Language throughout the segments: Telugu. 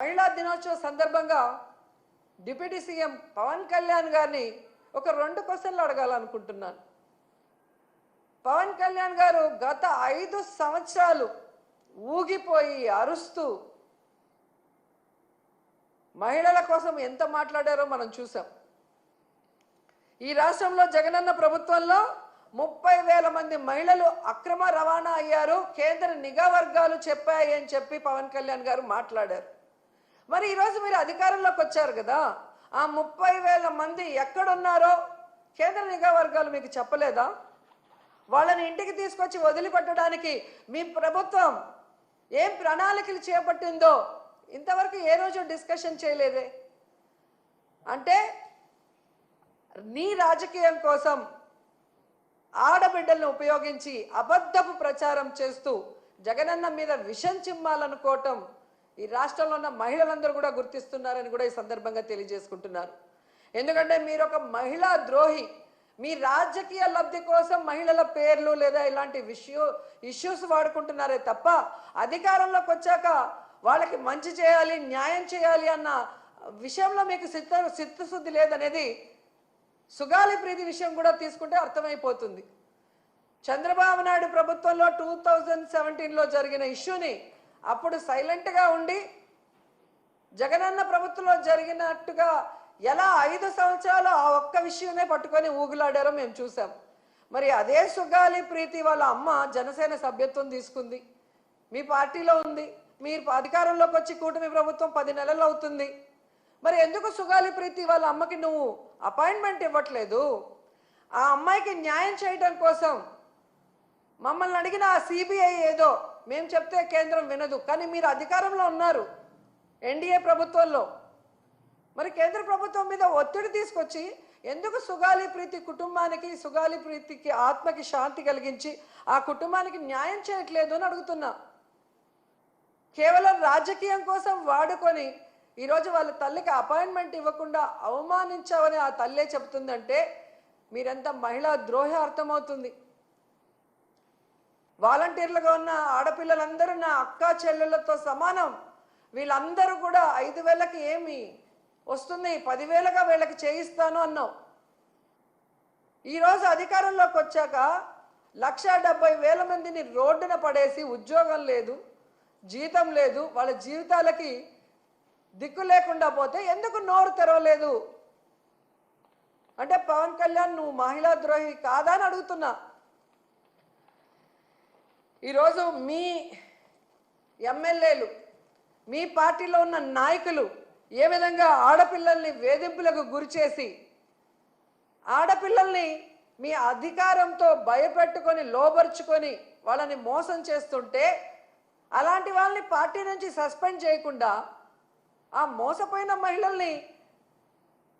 మహిళా దినోత్సవ సందర్భంగా డిప్యూటీ సీఎం పవన్ కళ్యాణ్ గారిని ఒక రెండు క్వశ్చన్లు అడగాలనుకుంటున్నాను. పవన్ కళ్యాణ్ గారు గత ఐదు సంవత్సరాలు ఊగిపోయి అరుస్తూ మహిళల కోసం ఎంత మాట్లాడారో మనం చూసాం. ఈ రాష్ట్రంలో జగనన్న ప్రభుత్వంలో ముప్పై వేల మంది మహిళలు అక్రమ రవాణా అయ్యారు కేంద్ర నిఘా వర్గాలు చెప్పాయి అని చెప్పి పవన్ కళ్యాణ్ గారు మాట్లాడారు. మరి ఈరోజు మీరు అధికారంలోకి వచ్చారు కదా? ఆ ముప్పై వేల మంది ఎక్కడున్నారో కేంద్ర నిఘా వర్గాలు మీకు చెప్పలేదా? వాళ్ళని ఇంటికి తీసుకొచ్చి వదిలిపెట్టడానికి మీ ప్రభుత్వం ఏం ప్రణాళికలు చేపట్టిందో ఇంతవరకు ఏ రోజు డిస్కషన్ చేయలేదే. అంటే నీ రాజకీయం కోసం ఆడబిడ్డలను ఉపయోగించి అబద్ధపు ప్రచారం చేస్తూ జగనన్న మీద విషం చిమ్మాలనుకోవటం ఈ రాష్ట్రంలో ఉన్న మహిళలందరూ కూడా గుర్తిస్తున్నారని కూడా ఈ సందర్భంగా తెలియజేసుకుంటున్నారు. ఎందుకంటే మీరు ఒక మహిళా ద్రోహి మీ రాజకీయ లబ్ధి కోసం మహిళల పేర్లు లేదా ఇలాంటి విషయూ ఇష్యూస్ వాడుకుంటున్నారే తప్ప అధికారంలోకి వచ్చాక వాళ్ళకి మంచి చేయాలి న్యాయం చేయాలి అన్న విషయంలో మీకు సిద్ధ చిత్తశుద్ధి లేదనేది సుగాలి ప్రీతి విషయం కూడా తీసుకుంటే అర్థమైపోతుంది. చంద్రబాబు నాయుడు ప్రభుత్వంలో టూ థౌజండ్ సెవెంటీన్లో జరిగిన ఇష్యూని అప్పుడు సైలెంట్గా ఉండి జగనన్న ప్రభుత్వంలో జరిగినట్టుగా ఎలా ఐదు సంవత్సరాలు ఆ ఒక్క విషయమే పట్టుకొని ఊగులాడారో మేము చూసాం మరి అదే సుగాలి ప్రీతి వాళ్ళ అమ్మ జనసేన సభ్యత్వం తీసుకుంది. మీ పార్టీలో ఉంది. మీరు అధికారంలోకి వచ్చి కూటమి ప్రభుత్వం పది నెలలు అవుతుంది. మరి ఎందుకు సుగాలి ప్రీతి వాళ్ళ అమ్మకి నువ్వు అపాయింట్మెంట్ ఇవ్వట్లేదు? ఆ అమ్మాయికి న్యాయం చేయడం కోసం మమ్మల్ని అడిగిన ఆ సిబిఐ ఏదో మేము చెప్తే కేంద్రం వినదు. కానీ మీరు అధికారంలో ఉన్నారు. ఎన్డీఏ ప్రభుత్వంలో. మరి కేంద్ర ప్రభుత్వం మీద ఒత్తిడి తీసుకొచ్చి ఎందుకు సుగాలి ప్రీతి కుటుంబానికి సుగాలి ప్రీతికి ఆత్మకి శాంతి కలిగించి ఆ కుటుంబానికి న్యాయం చేయట్లేదు అని అడుగుతున్నా. కేవలం రాజకీయం కోసం వాడుకొని ఈరోజు వాళ్ళ తల్లికి అపాయింట్మెంట్ ఇవ్వకుండా అవమానించావని ఆ తల్లే చెబుతుందంటే మీరంతా మహిళా ద్రోహి అర్థమవుతుంది వాలంటీర్లుగా ఉన్న ఆడపిల్లలందరూ నా అక్క చెల్లెళ్ళతో సమానం. వీళ్ళందరూ కూడా ఐదు వేలకి ఏమి? వస్తుంది పదివేలుగా వీళ్ళకి చేయిస్తాను అన్నావు. ఈరోజు అధికారంలోకి వచ్చాక లక్ష డెబ్బై వేల మందిని రోడ్డున పడేసి ఉద్యోగం లేదు జీతం లేదు వాళ్ళ జీవితాలకి దిక్కు లేకుండా పోతే ఎందుకు నోరు తెరవలేదు? అంటే పవన్ కళ్యాణ్ నువ్వు మహిళా ద్రోహి కాదా అని అడుగుతున్నా. ఈరోజు మీ ఎమ్మెల్యేలు మీ పార్టీలో ఉన్న నాయకులు ఏ విధంగా ఆడపిల్లల్ని వేధింపులకు గురిచేసి ఆడపిల్లల్ని మీ అధికారంతో భయపెట్టుకొని లోబరుచుకొని వాళ్ళని మోసం చేస్తుంటే అలాంటి వాళ్ళని పార్టీ నుంచి సస్పెండ్ చేయకుండా ఆ మోసపోయిన మహిళల్ని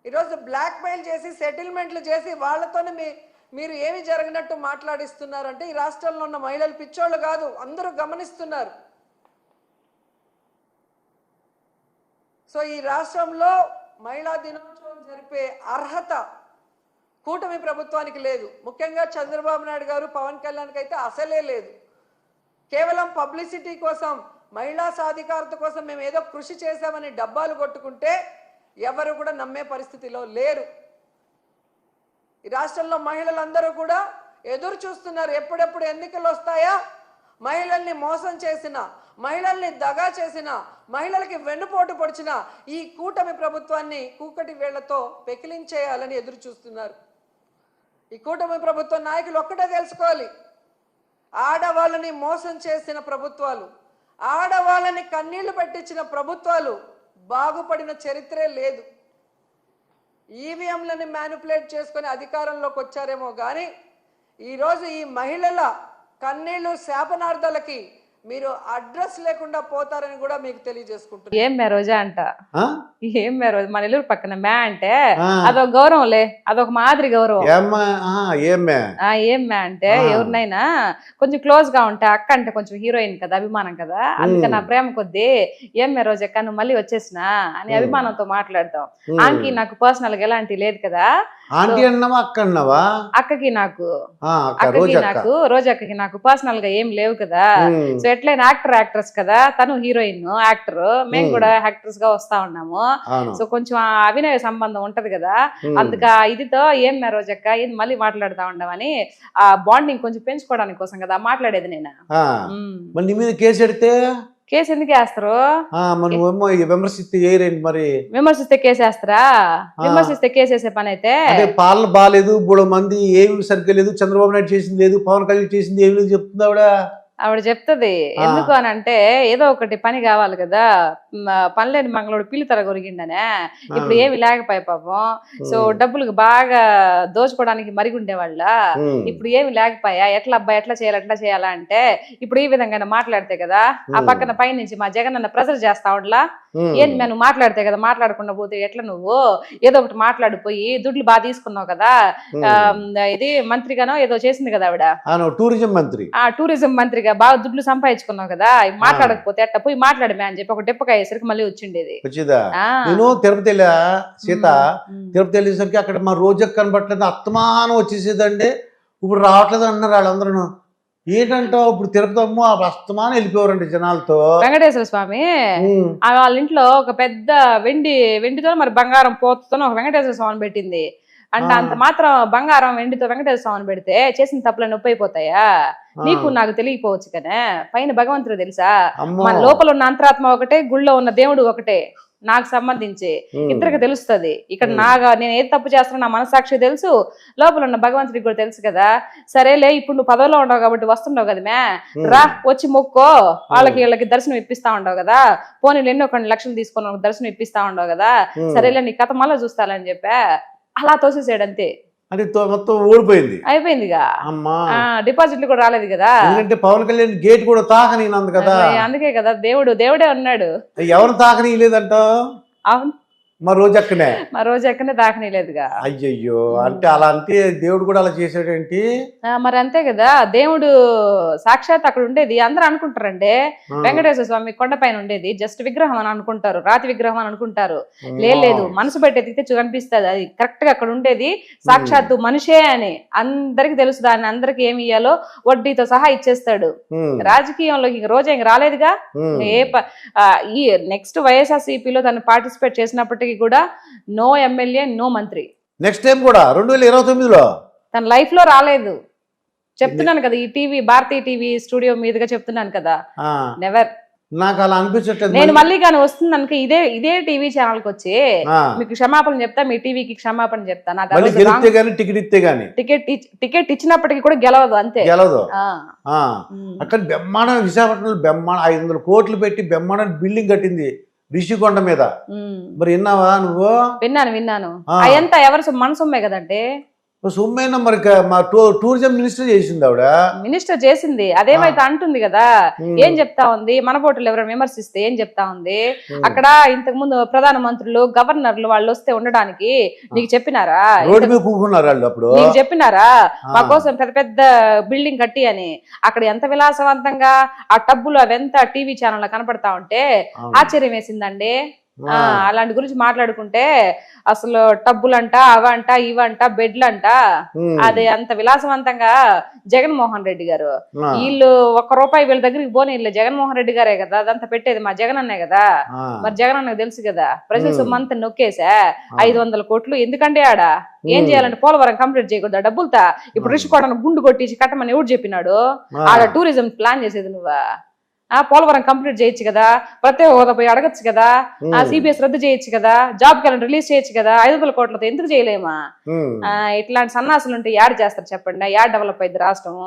ఈరోజు బ్లాక్మెయిల్ చేసి సెటిల్మెంట్లు చేసి వాళ్ళతోనే మీ మీరు ఏమి జరిగినట్టు మాట్లాడిస్తున్నారంటే ఈ రాష్ట్రంలో ఉన్న మహిళలు పిచ్చోళ్ళు కాదు అందరూ గమనిస్తున్నారు. సో ఈ రాష్ట్రంలో మహిళా దినోత్సవం జరిపే అర్హత కూటమి ప్రభుత్వానికి లేదు. ముఖ్యంగా చంద్రబాబు నాయుడు గారు పవన్ కళ్యాణ్కి అయితే అసలే లేదు. కేవలం పబ్లిసిటీ కోసం మహిళా సాధికారత కోసం మేము ఏదో కృషి చేశామని డబ్బాలు కొట్టుకుంటే ఎవరు కూడా నమ్మే పరిస్థితిలో లేరు. ఈ రాష్ట్రంలో మహిళలందరూ కూడా ఎదురు చూస్తున్నారు. ఎప్పుడెప్పుడు ఎన్నికలు వస్తాయా? మహిళల్ని మోసం చేసిన మహిళల్ని దగా చేసిన మహిళలకి వెన్నుపోటు పొడిచిన ఈ కూటమి ప్రభుత్వాన్ని కూకటి వేళ్ళతో పెకిలించేయాలని ఎదురు చూస్తున్నారు. ఈ కూటమి ప్రభుత్వ నాయకులు ఒక్కటే తెలుసుకోవాలి. ఆడవాళ్ళని మోసం చేసిన ప్రభుత్వాలు ఆడవాళ్ళని కన్నీళ్ళు పెట్టించిన ప్రభుత్వాలు బాగుపడిన చరిత్రే లేదు. ఈవీఎంలని మ్యానిపులేట్ చేసుకొని అధికారంలోకి వచ్చారేమో కానీ ఈరోజు ఈ మహిళల కన్నీళ్ళు శాపనార్థాలకి మీరు అడ్రస్ లేకుండా పోతారని కూడా మీకు తెలియజేసుకుంటున్నాను ఏం మే రోజా అంట? ఆ? ఏం మే రోజు మన ఇల్లు పక్కన మే అంటే. అదొక గౌరవంలే అదొక మాదిరి గౌరవం. ఏం మే? అంటే. ఎవరినైనా కొంచెం క్లోజ్గా ఉంటే అక్క అంటే కొంచెం హీరోయిన్ కదా అభిమానం కదా అందుకని నా ప్రేమ కొద్దీ ఏం మే రోజు అక్క నువ్వు మళ్ళీ వచ్చేసినా అని. అభిమానంతో మాట్లాడతాం. ఆమెకి నాకు పర్సనల్గా ఎలాంటి లేదు కదా. ఆంటీ అన్నావా అక్క అన్నావా? అక్కకి నాకు అక్కకి నాకు రోజు అక్కకి నాకు పర్సనల్గా ఏం లేవు కదా. సో ఎట్లయినా యాక్టర్ యాక్ట్రెస్ కదా? తను హీరోయిన్ యాక్టర్. మేము. కూడా యాక్టర్స్గా వస్తా ఉన్నాము. సో కొంచెం అభినయ సంబంధం ఉంటది కదా. అందుక ఇదితో ఏం రోజక్క? ఇది మళ్ళీ మాట్లాడుతా ఉండమని ఆ బాండింగ్ కొంచెం పెంచుకోవడానికి కోసం కదా మాట్లాడేది నేను. నీ మీద కేసు ఎడితే? కేసు ఎందుకు వేస్తారు? విమర్శిస్తే ఏరేంటి మరి. విమర్శిస్తే కేసు వేస్తారా? విమర్శిస్తే కేసు వేసే పని అయితే? పాలన బాగాలేదు మూడు మంది ఏమి సరిగ్గా లేదు చంద్రబాబు నాయుడు చేసింది లేదు పవన్ కళ్యాణ్ చేసింది ఏమి లేదు చెప్తుంది ఆవిడ చెప్తది. ఎందుకు అని అంటే ఏదో ఒకటి పని కావాలి కదా పనిలేని మంగళోడు పిల్లితర కొరిగిండనే. ఇప్పుడు ఏమి లేకపోయా పాపం. సో డబ్బులకు బాగా దోచుకోవడానికి మరిగుండే వాళ్ళ ఉమ్. ఇప్పుడు ఏమి లేకపోయా ఎట్లా అబ్బాయి ఎట్లా చేయాలి ఎట్లా చేయాలా అంటే ఇప్పుడు ఈ విధంగా మాట్లాడితే కదా ఆ. పక్కన పై నుంచి మా జగన్ అన్న ప్రెజర్ చేస్తా ఉండలా. ఏంది మేము నువ్వు మాట్లాడితే కదా మాట్లాడకుండా పోతే ఎట్లా నువ్వు? ఏదో ఒకటి మాట్లాడిపోయి దుడ్లు బాగా తీసుకున్నావు కదా ఇది మంత్రిగానో ఏదో చేసింది కదా ఆవిడ? టూరిజం మంత్రి. ఆ టూరిజం మంత్రిగా బాగా దుడ్లు సంపాదించుకున్నావు కదా మాట్లాడకపోతే అట్ట పోయి మాట్లాడమే అని చెప్పి ఒక డెప్పకాయ వేసరికి మళ్ళీ వచ్చిండేది. వచ్చిందా. నేను తిరుపతి సీత. తిరుపతి వెళ్ళేసరికి అక్కడ మా రోజు కనబట్టలేదు అత్తమానం వచ్చేసేదండి. ఇప్పుడు రావట్లేదు అంటున్నారు వాళ్ళందరూ ఏంటంటావు? ఇప్పుడు తిరుపతి అమ్మ ఆ అస్తమానం వెళ్ళిపోయారండి జనాలతో. వెంకటేశ్వర స్వామి వాళ్ళ ఇంట్లో ఒక పెద్ద వెండి వెండితో మరి బంగారం పోతుతో ఒక వెంకటేశ్వర స్వామిని పెట్టింది. అంటే. అంత మాత్రం బంగారం వెండితో వెంకటేశ్వర స్వామిని పెడితే చేసిన తప్పులు నొప్పి అయిపోతాయా. నీకు నాకు తెలియకపోవచ్చు కనే పైన భగవంతుడు తెలుసా. మన లోపల ఉన్న అంతరాత్మ ఒకటే గుళ్ళో ఉన్న దేవుడు ఒకటే నాకు సంబంధించి. ఇద్దరికి తెలుస్తది ఇక్కడ. నాగా నేను ఏది తప్పు చేస్తున్నా నా మనసాక్షి తెలుసు లోపల ఉన్న భగవంతుడికి కూడా తెలుసు కదా సరేలే ఇప్పుడు నువ్వు పదవిలో ఉండవు కాబట్టి వస్తుండవు కదా మే. రా వచ్చి మొక్కో వాళ్ళకి వీళ్ళకి దర్శనం ఇప్పిస్తా ఉండవు కదా పోనీ ఎన్నో కొన్ని లక్షలు తీసుకొని దర్శనం ఇప్పిస్తా ఉండవు కదా. సరేలే నీ కథ మళ్ళీ చూస్తాలని చెప్పా అలా తోసేసాడు అంతే అంటే మొత్తం ఓడిపోయింది అయిపోయిందిగా. అమ్మా. డిపాజిట్లు కూడా రాలేదు కదా. ఎందుకంటే పవన్ కళ్యాణ్ గేట్ కూడా తాకనింది కదా. అదే, అందుకే కదా దేవుడు దేవుడే ఉన్నాడు. ఎవరు తాకనీయలేదంటావు? అవును. మా రోజు అక్కనే మా రోజు దాకనీలేదుగా అయ్యయ్యో అంటే అలా అంటే దేవుడు కూడా అలా చేసాడేంటి మరి అంతే కదా దేవుడు సాక్షాత్ అక్కడ ఉండేది అందరూ అనుకుంటారండి. వెంకటేశ్వర స్వామి కొండపైన ఉండేది జస్ట్ విగ్రహం అని అనుకుంటారు రాతి విగ్రహం అని అనుకుంటారు. లేదు మనసు పెట్టి ఎతికితే కనిపిస్తుంది అది కరెక్ట్గా అక్కడ ఉండేది. సాక్షాత్తు మనిషే అని అందరికి తెలుసు దాన్ని అందరికి ఏమి ఇయ్యాలో వడ్డీతో సహా ఇచ్చేస్తాడు. రాజకీయంలోకి ఇంక రోజు ఇంక రాలేదుగా. ఏ ఈ నెక్స్ట్ వైఎస్ఆర్సీపీలో తను పార్టిసిపేట్ చేసినప్పటికీ కూడా నో ఎమ్మెల్యే నో మంత్రి. నెక్స్ట్ టైం కూడా రెండు వేల ఇరవై తొమ్మిదిలో? తన లైఫ్లో రాలేదు. చెప్తున్నాను కదా ఈ టీవీ భారతీయ టీవీ స్టూడియో మీదుగా చెప్తున్నాను కదా. నెవర్ నాకు అలా అనిపించట్లేదు నేను మళ్ళీ కానీ వస్తుంది అనుకో ఇదే ఇదే టీవీ ఛానల్కి వచ్చి మీకు క్షమాపణ చెప్తా మీ టీవీకి క్షమాపణ చెప్తా. నాకు టికెట్ ఇస్తే గానీ. టికెట్ టికెట్ ఇచ్చినప్పటికీ కూడా గెలవదు అంతే. ఉమ్. అక్కడ బ్రహ్మాండ విశాఖపట్నంలో బ్రహ్మాండ ఐదు వందల కోట్లు పెట్టి బ్రహ్మాండ బిల్డింగ్ కట్టింది. రిషికొండ మీద. మరి విన్నావా నువ్వు విన్నాను విన్నాను ఆ. అయంతా ఎవరు సొ- మన సొమ్మే కదండి సొమ్మైనా మరి మా టూరిజం మినిస్టర్ చేసింది ఆవిడ మినిస్టర్ చేసింది అదేమైతే అంటుంది కదా. ఏం చెప్తా ఉంది మన పోటీలు ఎవరైనా విమర్శిస్తే ఏం చెప్తా ఉంది. అక్కడ ఇంతకు ముందు ప్రధాన మంత్రులు గవర్నర్లు వాళ్ళు వస్తే ఉండడానికి నీకు చెప్పినారా అప్పుడు నీకు చెప్పినారా. మా కోసం పెద్ద పెద్ద బిల్డింగ్ కట్టి అని అక్కడ ఎంత విలాసవంతంగా ఆ టబ్బులు అవెంత టీవీ ఛానల్ కనపడతా ఉంటే. ఆశ్చర్యం వేసిందండి. అలాంటి గురించి మాట్లాడుకుంటే అసలు టబ్బులంట అవంట ఇవంట బెడ్లంట. అది అంత విలాసవంతంగా జగన్మోహన్ రెడ్డి గారు. వీళ్ళు ఒక్క రూపాయి వీళ్ళ దగ్గరికి పోనీ వీళ్ళు జగన్మోహన్ రెడ్డి గారే కదా అదంతా పెట్టేది మా జగన్ అన్నే కదా. మరి జగన్ అన్నకు తెలుసు కదా ప్రజల. సొమ్మంతా నొక్కేసా ఐదు వందల కోట్లు ఎందుకంటే ఆడ ఏం. చేయాలంటే పోలవరం కంప్లీట్ చేయకూడదు డబ్బులతా ఇప్పుడు ఆ. రిషికోటను గుండు కొట్టించి కట్టమని ఎవడు చెప్పినాడు. ఆడ టూరిజం ప్లాన్ చేసేది నువ్వా ఆ పోలవరం కంప్లీట్ చేయొచ్చు కదా ప్రత్యేక హోదా పోయి అడగచ్చు కదా ఆ. సిబిఎస్ రద్దు చేయొచ్చు కదా జాబ్ క్యాలెండర్ రిలీజ్ చేయొచ్చు కదా ఐదు వందల కోట్లతో ఎందుకు చేయలేమా? ఇట్లాంటి సన్నాసులు ఉంటే యాడ్ చేస్తారు చెప్పండి యాడ్ డెవలప్ అయింది రాష్ట్రం